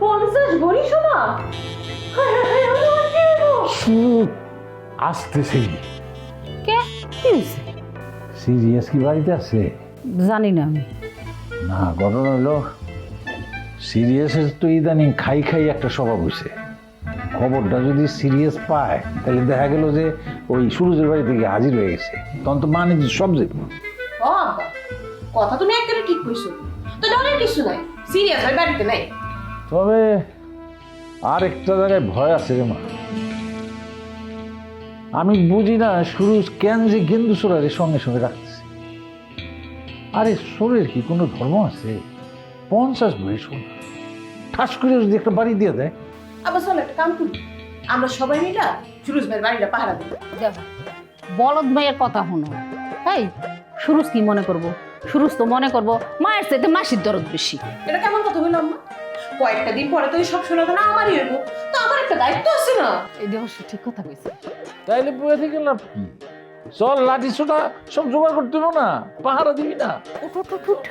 পঞ্চাশ ভরি সোনা? হায় হায় হায়, কি হইবো? সুখ আসতেছে। কে? কি হয়েছে? সিরিয়াস কি বাড়িতে আছে? জানি না আমি। না ঘটনা হলো সিরিয়াসের তো ইদানিং খাই খাই একটা স্বভাব হয়েছে। খবরটা যদি সিরিয়াস পায় তাহলে দেখা গেল যে ওই সুরজের বাড়ি থেকে হাজির হয়ে গেছে। তখন তো মানে সব আব্বা কথা তুমি একেবারে ঠিক কইছো। তো ডরের কিছু নাই সিরিয়াস ভাই বাড়িতে নাই। তবে আর একটা জায়গায় ভয় আছে রে মা। আমি বুঝি না শুরু কেন যে গেন্দু সোরারের সঙ্গে সঙ্গে রাখতেছে। আরে সোরের কি কোনো ধর্ম আছে? পঞ্চাশ বই শোন ঠাস করে যদি একটা বাড়ি দিয়ে দেয়। আবার চলো একটা কাম করি। আমরা সবাই মিলা সুরজ ভাইয়ের বাড়িটা পাহারা দিই দেখো বলদ ভাইয়ের কথা শুনো। এই সুরুজ কি মনে করব? সুরুজ তো মনে করব মায়ের চাইতে মাসির দরদ বেশি। এটা কেমন কথা হইল আম্মা? কয়েকটা দিন পরে তো সব শোনা না আমারই হইব। তো আমার একটা দায়িত্ব আছে না? এই অবশ্য ঠিক কথা কইছে। তাইলে বয়ে থেকে লাভ কি? চল লাঠি ছোটা সব জোগাড় করতে হবে না পাহারা দিবি না। উঠ উঠ, উঠ।